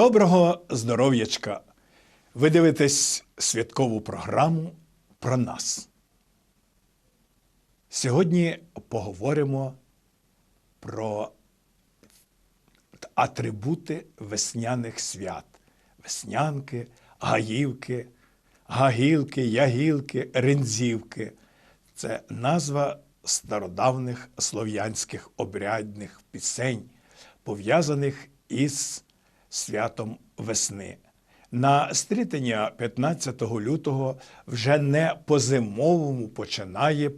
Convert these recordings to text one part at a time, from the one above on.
Доброго здоров'ячка! Ви дивитесь святкову програму про нас. Сьогодні поговоримо про атрибути весняних свят: веснянки, гаївки, гагілки, ягілки, рензівки. Це назва стародавних слов'янських обрядних пісень, пов'язаних із святом весни. На стрітення 15 лютого вже не по-зимовому починає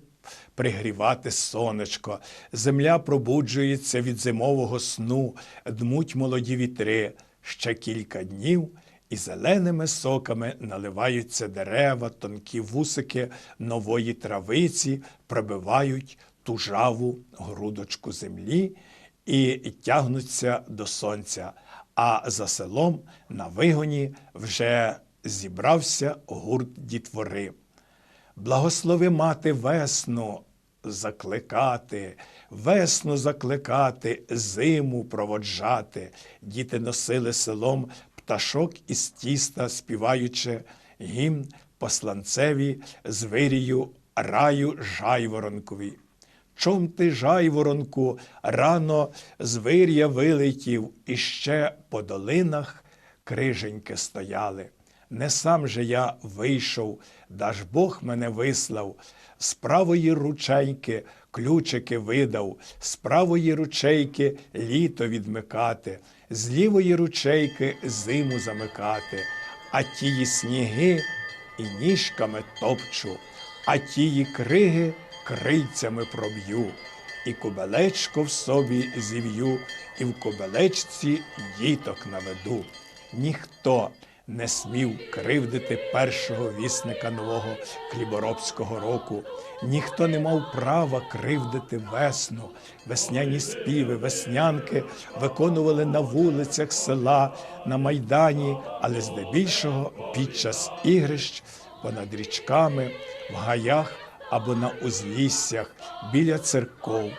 пригрівати сонечко. Земля пробуджується від зимового сну, дмуть молоді вітри. Ще кілька днів і зеленими соками наливаються дерева, тонкі вусики нової травиці пробивають тужаву грудочку землі і тягнуться до сонця. А за селом на вигоні вже зібрався гурт дітвори. Благослови мати весну закликати, весну закликати, зиму проводжати. Діти носили селом пташок із тіста, співаючи гімн посланцеві з вирію раю жайворонкові. Чом ти, жайворонку, рано з вир'я вилетів, і ще по долинах криженьки стояли. Не сам же я вийшов, даж Бог мене вислав, з правої ручейки ключики видав, з правої ручейки літо відмикати, з лівої ручейки зиму замикати, а тії сніги і ніжками топчу, а тії криги крильцями проб'ю, і кобелечко в собі зів'ю, і в кобелечці діток наведу. Ніхто не смів кривдити першого вісника нового хліборобського року. Ніхто не мав права кривдити весну. Весняні співи, веснянки виконували на вулицях села, на майдані, але здебільшого під час ігрищ понад річками, в гаях або на узліссях біля церков.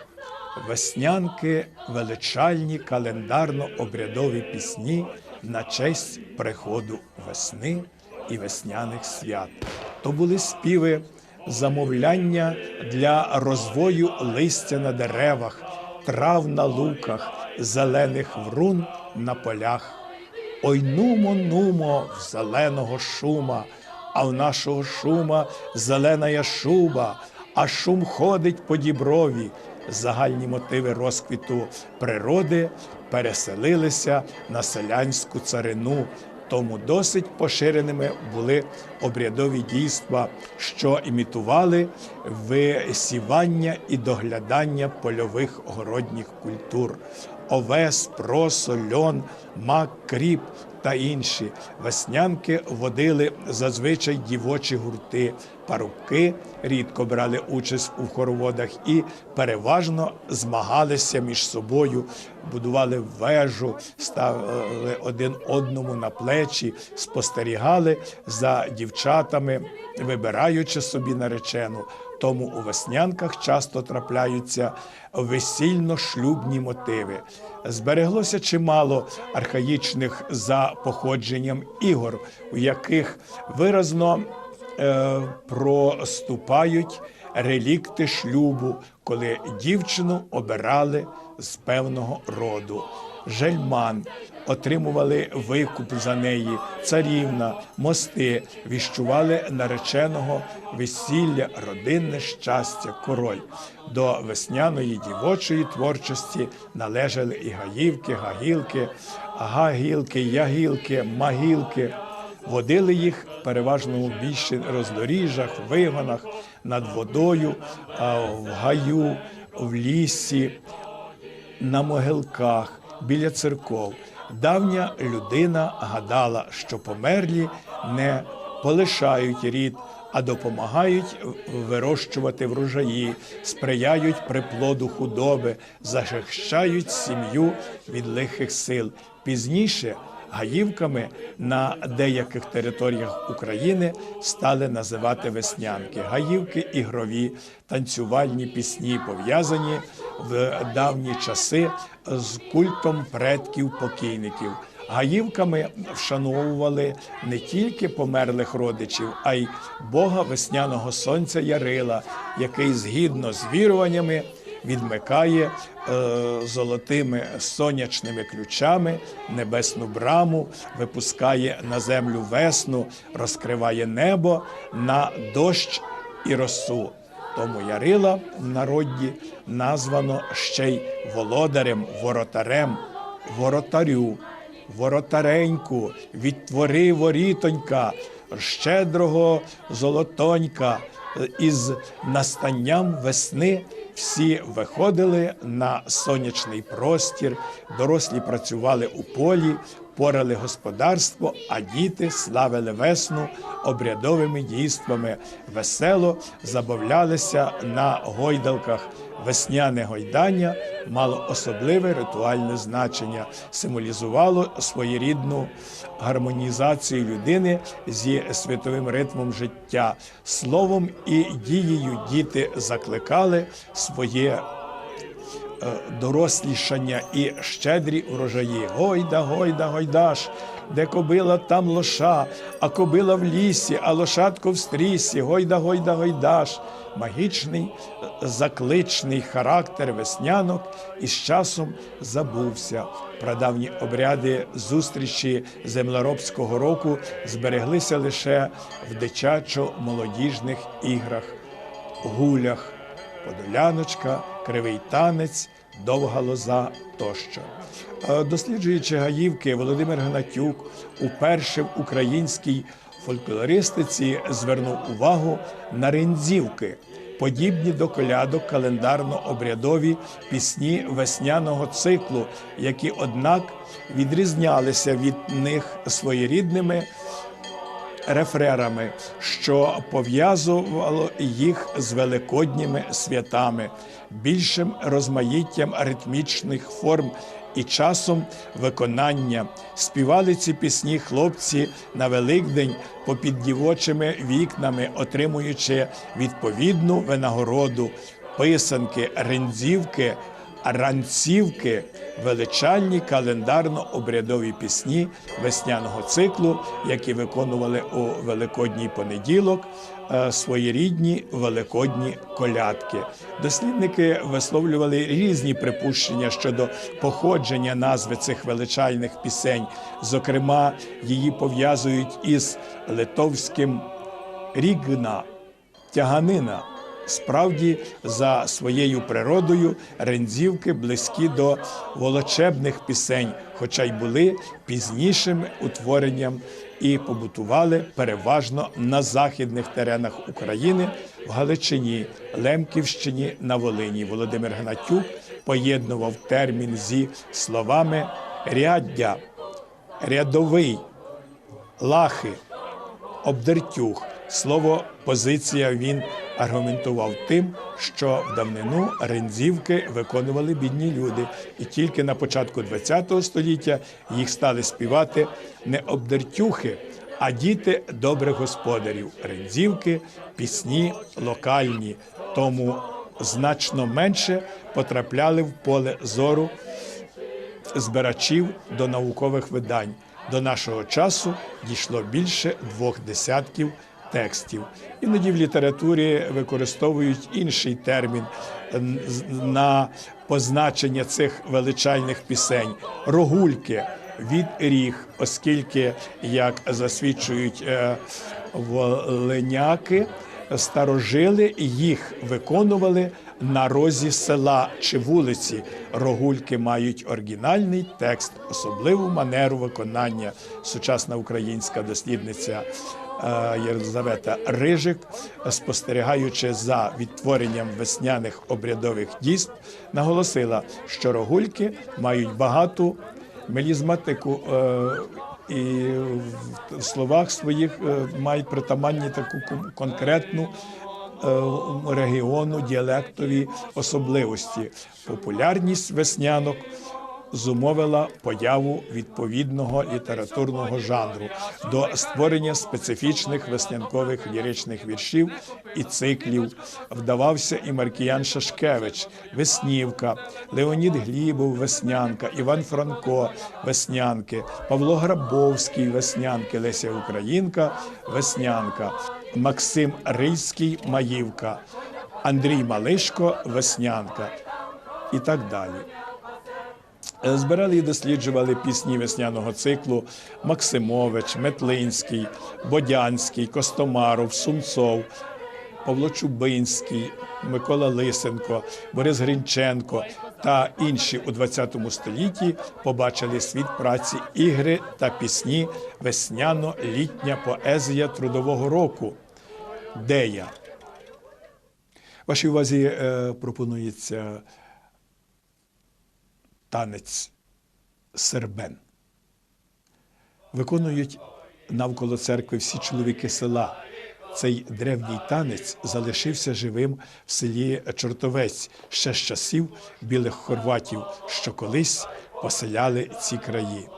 Веснянки величальні календарно-обрядові пісні на честь приходу весни і весняних свят. То були співи замовляння для розвою листя на деревах, трав на луках, зелених врун на полях. Ой, нумо, нумо, в зеленого шума, а в нашого шума зелена шуба, а шум ходить по діброві. Загальні мотиви розквіту природи переселилися на селянську царину. Тому досить поширеними були обрядові дійства, що імітували висівання і доглядання польових городніх культур. Овес, просо, льон, мак, кріп та інші веснянки водили зазвичай дівочі гурти, парубки рідко брали участь у хороводах і переважно змагалися між собою, будували вежу, ставили один одному на плечі, спостерігали за дівчатами, вибираючи собі наречену. Тому у веснянках часто трапляються весільно-шлюбні мотиви. Збереглося чимало архаїчних за походженням ігор, у яких виразно е, проступають релікти шлюбу, коли дівчину обирали з певного роду. Жельман отримували викуп за неї, царівна, мости, віщували нареченого весілля, родинне щастя, король. До весняної дівочої творчості належали і гаївки, гагілки, гагілки, ягілки, магілки. Водили їх переважно у більше роздоріжжах, вигонах, над водою, в гаю, в лісі, на могилках, біля церков. Давня людина гадала, що померлі не полишають рід, а допомагають вирощувати врожаї, сприяють приплоду худоби, захищають сім'ю від лихих сил. Пізніше гаївками на деяких територіях України стали називати веснянки. Гаївки ігрові, танцювальні пісні пов'язані в давні часи з культом предків покійників. Гаївками вшановували не тільки померлих родичів, а й Бога весняного сонця Ярила, який згідно з віруваннями відмикає е, золотими сонячними ключами небесну браму, випускає на землю весну, розкриває небо на дощ і росу. Тому Ярила в народі названо ще й володарем, воротарем, воротарю, воротареньку, відтвори ворітонька, щедрого золотонька. Із настанням весни всі виходили на сонячний простір, дорослі працювали у полі, порали господарство, а діти славили весну обрядовими дійствами, весело забавлялися на гойдалках. Весняне гойдання мало особливе ритуальне значення, символізувало своєрідну гармонізацію людини зі світовим ритмом життя. Словом і дією діти закликали своє дорослішання і щедрі урожаї. Гойда, гойда, гойдаш, де кобила, там лоша, а кобила в лісі, а лошадко в стрісі. Гойда, гойда, гойдаш. Магічний, е, закличний характер веснянок із часом забувся. Прадавні обряди зустрічі землеробського року збереглися лише в дитячо-молодіжних іграх, гулях, подоляночка, кривий танець, довга лоза тощо. Е, Досліджуючи гаївки, Володимир Гнатюк уперше в українській фольклористиці звернув увагу на рензівки, подібні до колядок календарно-обрядові пісні весняного циклу, які, однак, відрізнялися від них своєрідними рефрерами, що пов'язувало їх з великодніми святами, більшим розмаїттям ритмічних форм і часом виконання. Співали ці пісні хлопці на Великдень попід дівочими вікнами, отримуючи відповідну винагороду, писанки, рензівки. Ранцівки величальні календарно-обрядові пісні весняного циклу, які виконували у великодній понеділок е, своєрідні великодні колядки. Дослідники висловлювали різні припущення щодо походження назви цих величальних пісень. Зокрема, її пов'язують із литовським рігна тяганина. Справді, за своєю природою рензівки близькі до волочебних пісень, хоча й були пізнішим утворенням і побутували переважно на західних теренах України в Галичині, Лемківщині на Волині. Володимир Гнатюк поєднував термін зі словами ряддя, рядовий, лахи, обдертюх. Слово позиція він аргументував тим, що в давнину рензівки виконували бідні люди, і тільки на початку ХХ століття їх стали співати не обдертюхи, а діти добрих господарів. Рензівки, пісні локальні, тому значно менше потрапляли в поле зору збирачів до наукових видань. До нашого часу дійшло більше двох десятків текстів. Іноді в літературі використовують інший термін на позначення цих величальних пісень рогульки від ріг, оскільки, як засвідчують е, волиняки, старожили їх виконували на розі села чи вулиці. Рогульки мають оригінальний текст, особливу манеру виконання. Сучасна українська дослідниця Єлизавета Рижик, спостерігаючи за відтворенням весняних обрядових дійств, наголосила, що рогульки мають багату мелізматику. е, і в словах своїх е, мають притаманні таку конкретну е, регіону, діалектові особливості. Популярність веснянок зумовила появу відповідного літературного жанру до створення специфічних веснянкових ліричних віршів і циклів. Вдавався і Маркіян Шашкевич, Веснівка, Леонід Глібов, Веснянка, Іван Франко, Веснянки, Павло Грабовський, Веснянки, Леся Українка, Веснянка, Максим Рильський, Маївка, Андрій Малишко, Веснянка і так далі. Е, Збирали і досліджували пісні весняного циклу Максимович, Метлинський, Бодянський, Костомаров, Сумцов, Павло Чубинський, Микола Лисенко, Борис Гринченко та інші у ХХ столітті побачили світ праці ігри та пісні Весняно-літня поезія трудового року. Де я? Вашій увазі е, пропонується танець сербен. Виконують навколо церкви всі чоловіки села. Цей древній танець залишився живим в селі Чортовець ще з часів білих хорватів, що колись поселяли ці краї.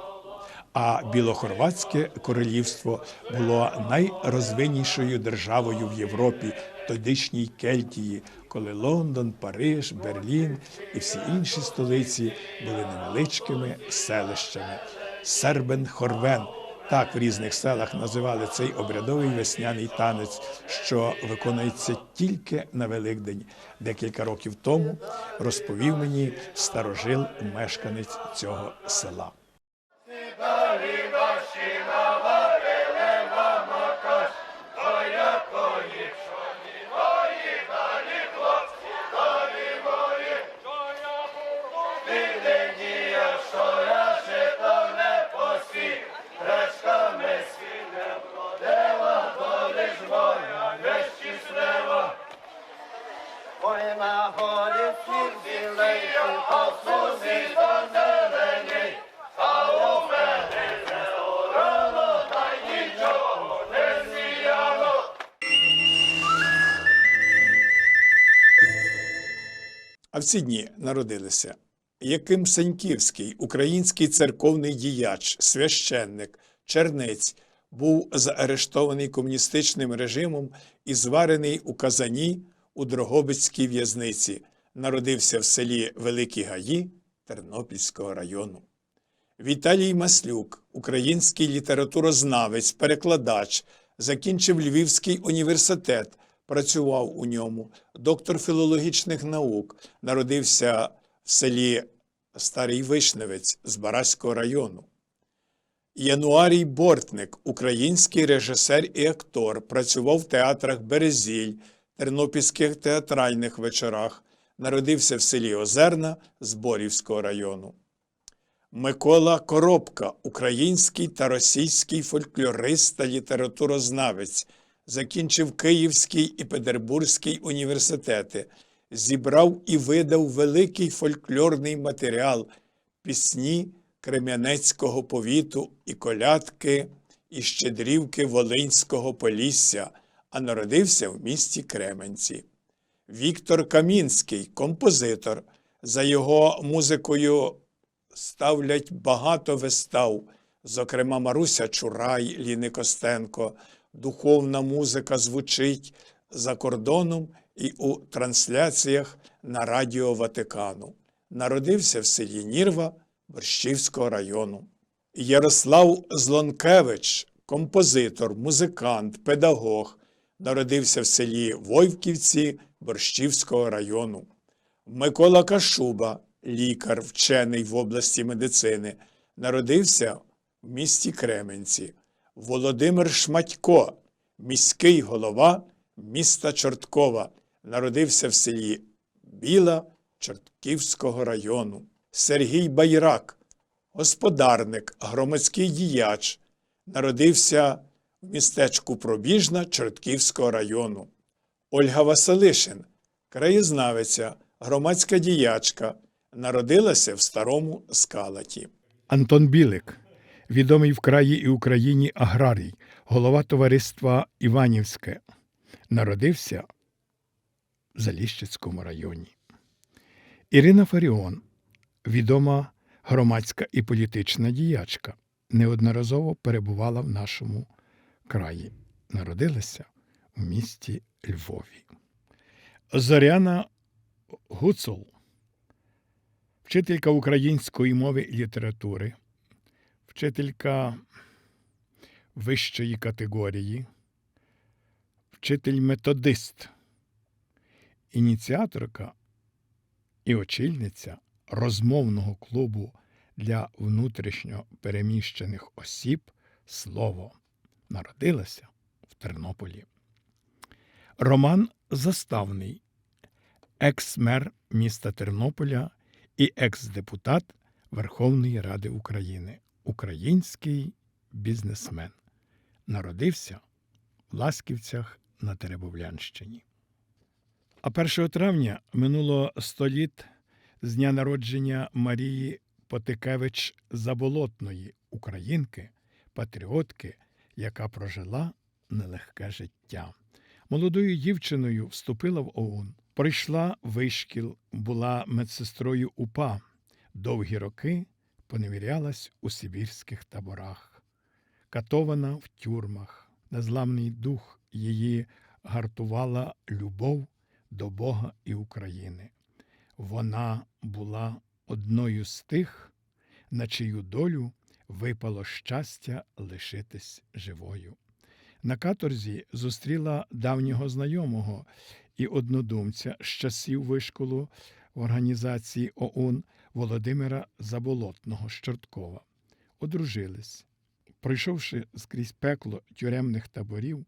А Білохорватське королівство було найрозвиннішою державою в Європі, тодішній Кельтії, коли Лондон, Париж, Берлін і всі інші столиці були невеличкими селищами. Сербен-Хорвен так в різних селах називали цей обрядовий весняний танець, що виконується тільки на Великдень. Декілька років тому розповів мені старожил мешканець цього села. А в ці дні народилися Яким Сеньківський, український церковний діяч, священник, чернець, був заарештований комуністичним режимом і зварений у Казані у Дрогобицькій в'язниці. Народився в селі Великі Гаї Тернопільського району. Віталій Маслюк, український літературознавець, перекладач, закінчив Львівський університет, працював у ньому, доктор філологічних наук, народився в селі Старий Вишневець з Бараського району. Януарій Бортник, український режисер і актор, працював в театрах Березіль, Тернопільських театральних вечорах, народився в селі Озерна Зборівського району. Микола Коробка, український та російський фольклорист та літературознавець, закінчив Київський і Петербурзький університети, зібрав і видав великий фольклорний матеріал, пісні Крем'янецького повіту і колядки і щедрівки Волинського Полісся, а народився в місті Кременці. Віктор Камінський, композитор. За його музикою ставлять багато вистав, зокрема Маруся Чурай, Ліни Костенко. Духовна музика звучить за кордоном і у трансляціях на Радіо Ватикану. Народився в селі Нірва Борщівського району. Ярослав Злонкевич, композитор, музикант, педагог, народився в селі Войвківці Борщівського району. Микола Кашуба, лікар, вчений в області медицини, народився в місті Кременці. Володимир Шматько, міський голова міста Чорткова, народився в селі Біла Чортківського району. Сергій Байрак, господарник, громадський діяч, народився в містечку Пробіжна Чортківського району. Ольга Василишин, краєзнавиця, громадська діячка, народилася в старому скалаті. Антон Білик, відомий в краї і Україні аграрій, голова товариства Іванівське, народився в Заліщицькому районі. Ірина Фаріон, відома громадська і політична діячка. Неодноразово перебувала в нашому краї. Народилася у місті Львові. Зоряна Гуцул, вчителька української мови і літератури, вчителька вищої категорії, вчитель-методист, ініціаторка і очільниця розмовного клубу для внутрішньо переміщених осіб Слово народилася в Тернополі. Роман Заставний, екс-мер міста Тернополя і екс-депутат Верховної Ради України, український бізнесмен. Народився в Ласківцях на Теребовлянщині. А 1 травня минуло 100 літ з дня народження Марії Потикевич Заболотної, українки, патріотки, яка прожила нелегке життя. Молодою дівчиною вступила в ОУН, пройшла вишкіл, була медсестрою УПА. Довгі роки поневірялась у сибірських таборах, катована в тюрмах, незламний дух її гартувала любов до Бога і України. Вона була одною з тих, на чию долю випало щастя лишитись живою. На каторзі зустріла давнього знайомого і однодумця з часів вишколу в організації ОУН Володимира Заболотного з Чорткова. Одружились. Пройшовши скрізь пекло тюремних таборів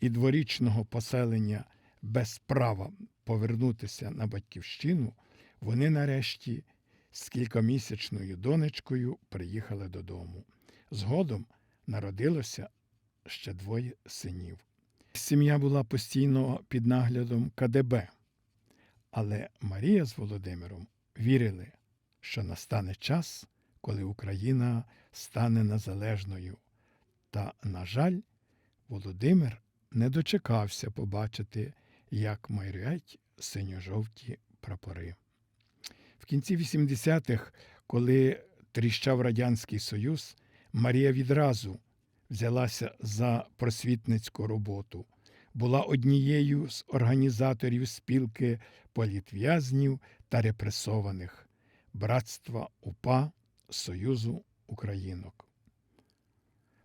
і дворічного поселення без права повернутися на батьківщину, вони нарешті з кількомісячною донечкою приїхали додому. Згодом народилося ще двоє синів. Сім'я була постійно під наглядом КДБ, але Марія з Володимиром вірили, що настане час, коли Україна стане незалежною. Та, на жаль, Володимир не дочекався побачити, як майорять синьо-жовті прапори. В кінці 80-х, коли тріщав Радянський Союз, Марія відразу взялася за просвітницьку роботу, була однією з організаторів спілки політв'язнів та репресованих Братства УПА Союзу Українок.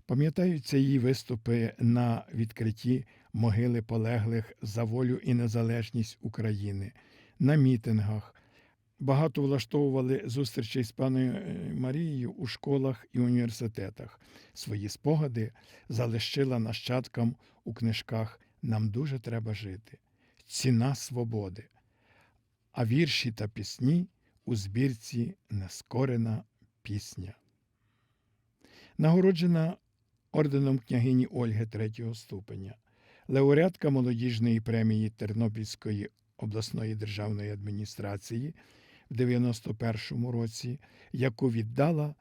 Пам'ятаються її виступи на відкритті могили полеглих за волю і незалежність України, на мітингах. Багато влаштовували зустрічей з паною е, Марією у школах і університетах. Свої спогади залишила нащадкам у книжках Нам дуже треба жити. Ціна свободи. А вірші та пісні у збірці Нескорена пісня. Нагороджена орденом княгині Ольги третього ступеня, лауреатка молодіжної премії Тернопільської обласної державної адміністрації в 91-му році, яку віддала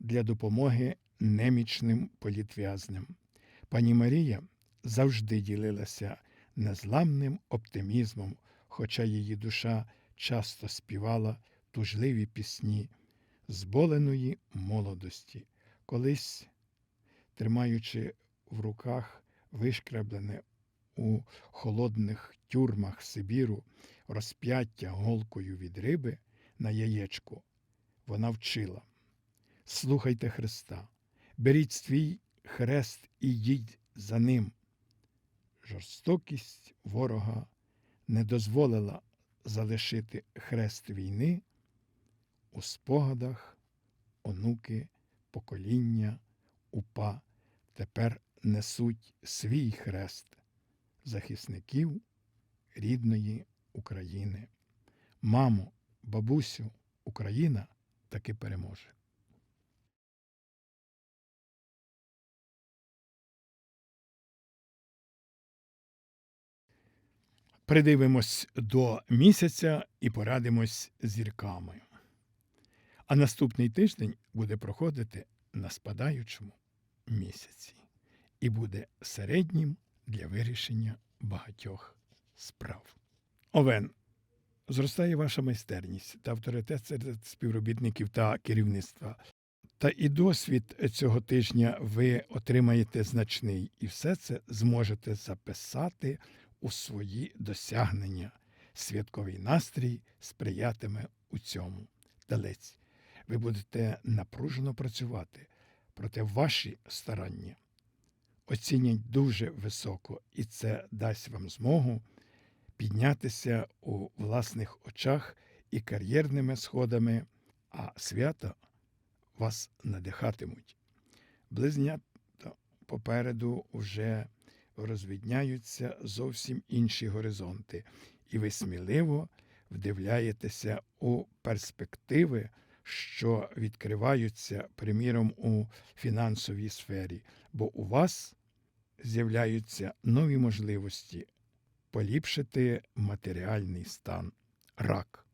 для допомоги немічним політв'язням. Пані Марія завжди ділилася незламним оптимізмом, хоча її душа часто співала тужливі пісні зболеної молодості, колись тримаючи в руках вишкреблене у холодних тюрмах Сибіру розп'яття голкою від риби на яєчку, вона вчила. Слухайте Христа, беріть свій хрест і йдіть за ним. Жорстокість ворога не дозволила залишити хрест війни у спогадах онуки покоління упа тепер несуть свій хрест захисників рідної України. Мамо, бабусю, Україна таки переможе. Придивимось до місяця і порадимось зірками. А наступний тиждень буде проходити на спадаючому місяці і буде середнім для вирішення багатьох справ. Овен Зростає ваша майстерність та авторитет серед співробітників та керівництва. Та і досвід цього тижня ви отримаєте значний, і все це зможете записати у свої досягнення. Святковий настрій сприятиме у цьому. Далець, ви будете напружено працювати, проте ваші старання оцінять дуже високо, і це дасть вам змогу піднятися у власних очах і кар'єрними сходами, а свята вас надихатимуть. Близнята попереду вже розвідняються зовсім інші горизонти, і ви сміливо вдивляєтеся у перспективи, що відкриваються, приміром, у фінансовій сфері, бо у вас з'являються нові можливості поліпшити матеріальний стан. Рак.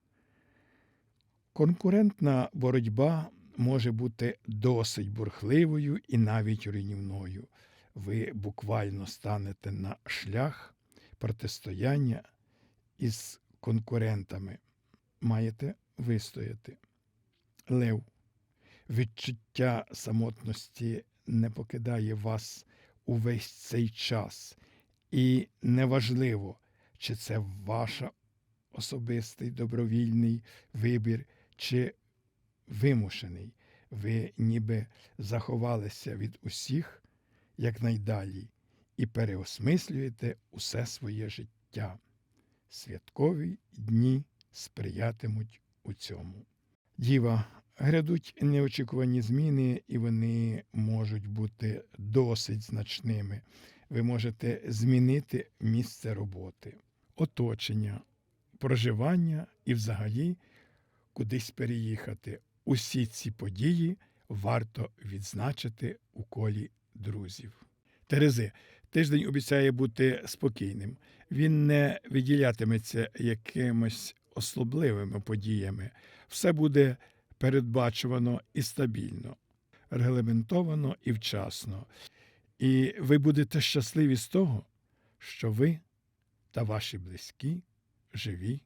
Конкурентна боротьба може бути досить бурхливою і навіть руйнівною. Ви буквально станете на шлях протистояння із конкурентами. Маєте вистояти. Лев. Відчуття самотності не покидає вас увесь цей час. І неважливо, чи це ваша особистий добровільний вибір, чи вимушений. Ви ніби заховалися від усіх якнайдалі і переосмислюєте усе своє життя. Святкові дні сприятимуть у цьому. Діва, грядуть неочікувані зміни, і вони можуть бути досить значними. Ви можете змінити місце роботи, оточення, проживання і взагалі кудись переїхати. Усі ці події варто відзначити у колі друзів. Терези, тиждень обіцяє бути спокійним. Він не виділятиметься якимось особливими подіями. Все буде передбачувано і стабільно, регламентовано і вчасно. І ви будете щасливі з того, що ви та ваші близькі живі,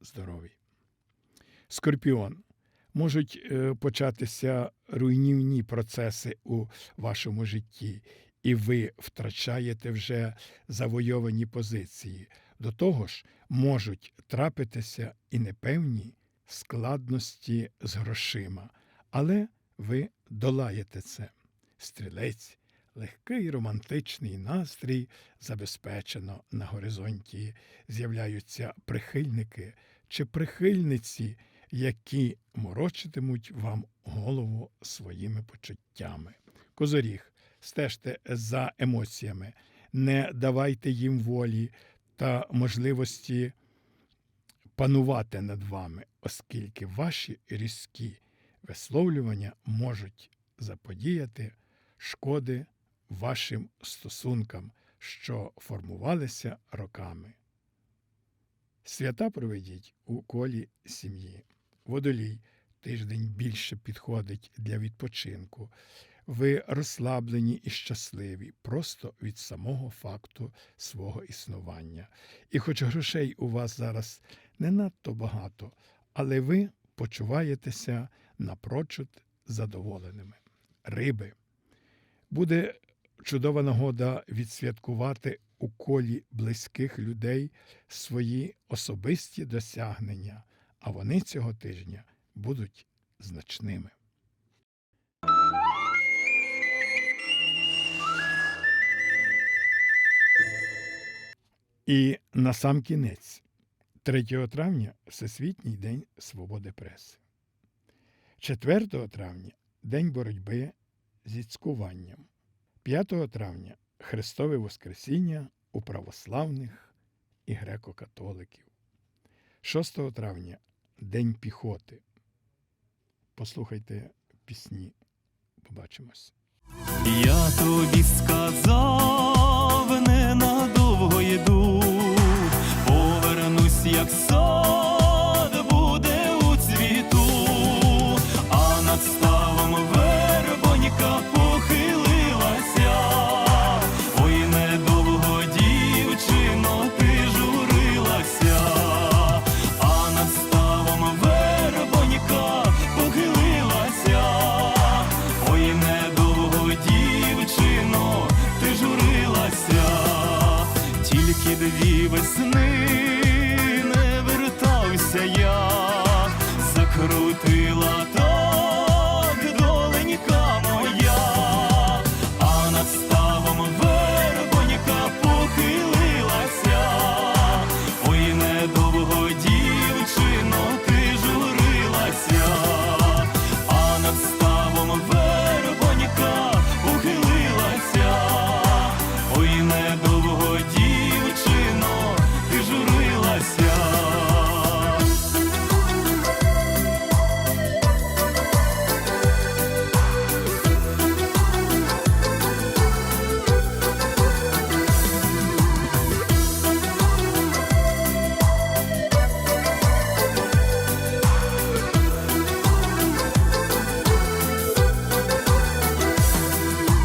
здорові. Скорпіон. Можуть е, початися руйнівні процеси у вашому житті, і ви втрачаєте вже завойовані позиції. До того ж, можуть трапитися і непевні складності з грошима, але ви долаєте це. Стрілець, легкий романтичний настрій забезпечено на горизонті. З'являються прихильники чи прихильниці, які морочитимуть вам голову своїми почуттями. Козоріг, стежте за емоціями, не давайте їм волі та можливості панувати над вами, оскільки ваші різкі висловлювання можуть заподіяти шкоди вашим стосункам, що формувалися роками. Свята проведіть у колі сім'ї. Водолій тиждень більше підходить для відпочинку. Ви розслаблені і щасливі просто від самого факту свого існування. І хоч грошей у вас зараз не надто багато, але ви почуваєтеся напрочуд задоволеними. Риби. Буде чудова нагода відсвяткувати у колі близьких людей свої особисті досягнення, а вони цього тижня будуть значними. І на сам кінець, 3 травня Всесвітній день свободи преси. 4 травня День боротьби зі цькуванням. 5 травня Христове Воскресіння у православних і греко-католиків. 6 травня День піхоти. Послухайте пісні. Побачимось. Я тобі сказав.